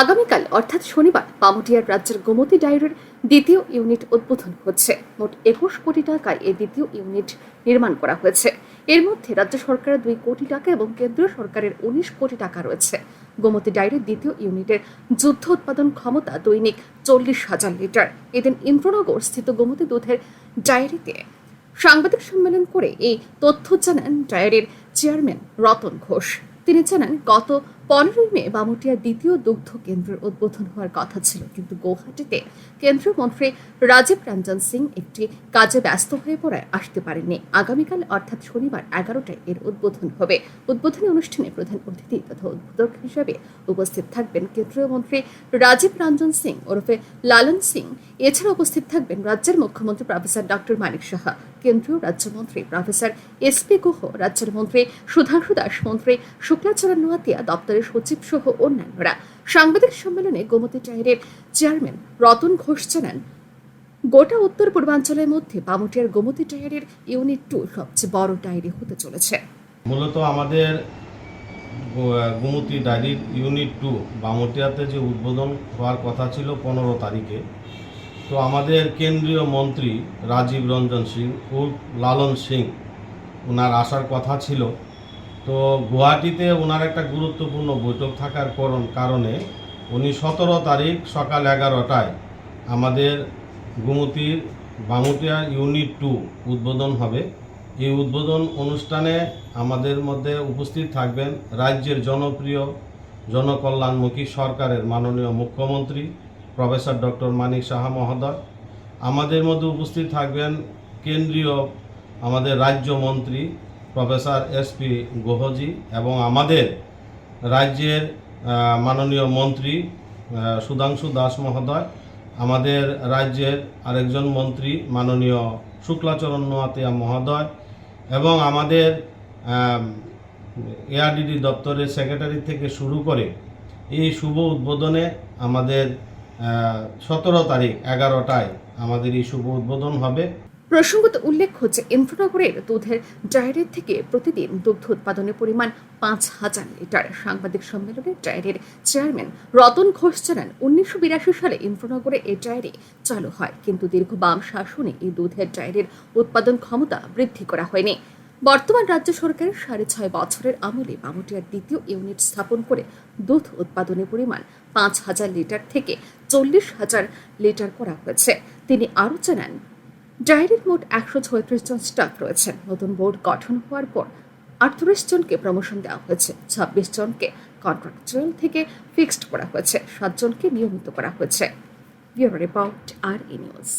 আগামীকাল, অর্থাৎ শনিবার, পামুটিয়ার রাজ্যের গোমতী ডায়েরির দ্বিতীয় ইউনিট উদ্বোধন হচ্ছে। মোট একুশ কোটি টাকায় এই দ্বিতীয় ইউনিট নির্মাণ করা হয়েছে। এর মধ্যে রাজ্য সরকারের দুই কোটি টাকা এবং কেন্দ্রীয় সরকারের উনিশ কোটি টাকা রয়েছে। গোমতী ডায়েরির দ্বিতীয় ইউনিটের যুদ্ধ উৎপাদন ক্ষমতা দৈনিক চল্লিশ হাজার লিটার। এদিন ইন্দ্রনগর স্থিত গোমতী দুধের ডায়েরিতে সাংবাদিক সম্মেলন করে এই তথ্য জানান ডায়েরির চেয়ারম্যান রতন ঘোষ। তিনি জানান, গত পনেরোই মে বামুটিয়ার দ্বিতীয় দুগ্ধ কেন্দ্রের উদ্বোধন হওয়ার কথা ছিল। কিন্তু গৌহাটিতে কেন্দ্রীয় মন্ত্রী রাজীব রঞ্জন সিং একটি কাজে ব্যস্ত হয়ে পড়ায় আসতে পারেননি। আগামীকাল অর্থাৎ শনিবার এগারোটায় এর উদ্বোধন হবে। উদ্বোধনী অনুষ্ঠানে প্রধান অতিথি তথা উদ্বোধক হিসেবে উপস্থিত থাকবেন কেন্দ্রীয় মন্ত্রী রাজীব রঞ্জন সিং ওরফে লালন সিং। এছাড়া উপস্থিত থাকবেন রাজ্যের মুখ্যমন্ত্রী প্রফেসর ডক্টর মানিক সাহা, কেন্দ্রীয় রাজ্যমন্ত্রী প্রফেসর এস পি গুহ, রাজ্যের মন্ত্রী সুধাংশু দাস, মন্ত্রী শুক্লাচরণ নোয়াতিয়া, দপ্তরের সচিব সহ অন্যান্যরা। সাংবাদিক সম্মেলনে গোমতী টায়ারের চেয়ারম্যান রতন ঘোষ জানান, গোটা উত্তর পূর্বাঞ্চলের মধ্যে বামুটিয়ার গোমতী টায়ারের ইউনিট টু সবচেয়ে বড় ডায়েরি হতে চলেছে। মূলত আমাদের গোমতী ডায়েরির ইউনিট টু বামটিয়াতে যে উদ্বোধন হওয়ার কথা ছিল পনেরো তারিখে, তো আমাদের কেন্দ্রীয় মন্ত্রী রাজীব রঞ্জন সিং ও লালন সিং ওনার আসার কথা ছিল। তো গুয়াহাটিতে ওনার একটা গুরুত্বপূর্ণ বৈঠক থাকার করণ- উনি সতেরো তারিখ সকাল এগারোটায় আমাদের গোমতীর বামুটিয়া ইউনিট টু উদ্বোধন হবে। এই উদ্বোধন অনুষ্ঠানে আমাদের মধ্যে উপস্থিত থাকবেন রাজ্যের জনপ্রিয় জনকল্যাণমুখী সরকারের মাননীয় মুখ্যমন্ত্রী প্রফেসর ডক্টর মানিক সাহা মহোদয়। আমাদের মধ্যে উপস্থিত থাকবেন কেন্দ্রীয় আমাদের রাজ্যমন্ত্রী প্রফেসর এসপি গোহজি এবং আমাদের রাজ্যের মাননীয় মন্ত্রী সুধাংশু দাস মহোদয়, আমাদের রাজ্যের আরেকজন মন্ত্রী, মাননীয় শুক্লাচরণ নোয়াতিয়া মহোদয় এবং আমাদের এআরডিডি দপ্তরের সেক্রেটারি থেকে শুরু করে এই শুভ উদ্বোধনে আমাদের সতেরো তারিখ এগারোটায় আমাদের এই শুভ উদ্বোধন হবে। প্রসঙ্গত উল্লেখ হচ্ছে ইন্দ্রনগরের দুধের ডায়েরির থেকে প্রতিদিন দুগ্ধ উৎপাদনের পরিমাণ পাঁচ হাজার লিটার। সাংবাদিক সম্মেলনে ডায়েরির চেয়ারম্যান রতন ঘোষ জানান, উনিশশো বিরাশি সালে ইন্দ্রনগরে এই ডায়েরি চালু হয়, কিন্তু দীর্ঘ বাম শাসনে এই দুধের ডায়েরির উৎপাদন ক্ষমতা বৃদ্ধি করা হয়নি। বর্তমান রাজ্য সরকারের সাড়ে ছয় বছরের আমলে বামুটিয়ার দ্বিতীয় ইউনিট স্থাপন করে দুধ উৎপাদনের পরিমাণ পাঁচ হাজার লিটার থেকে চল্লিশ হাজার লিটার করা হয়েছে। তিনি আরও জানান ডায়েরির মোট একশো ছয়ত্রিশ জন স্টাফ রয়েছেন। নতুন বোর্ড গঠন হওয়ার পর আটত্রিশ জনকে প্রমোশন দেওয়া হয়েছে। ছাব্বিশ জনকে কন্ট্রাকচুয়াল থেকে ফিক্সড করা হয়েছে। সাতজনকে নিয়মিত করা হয়েছে। Report R E news.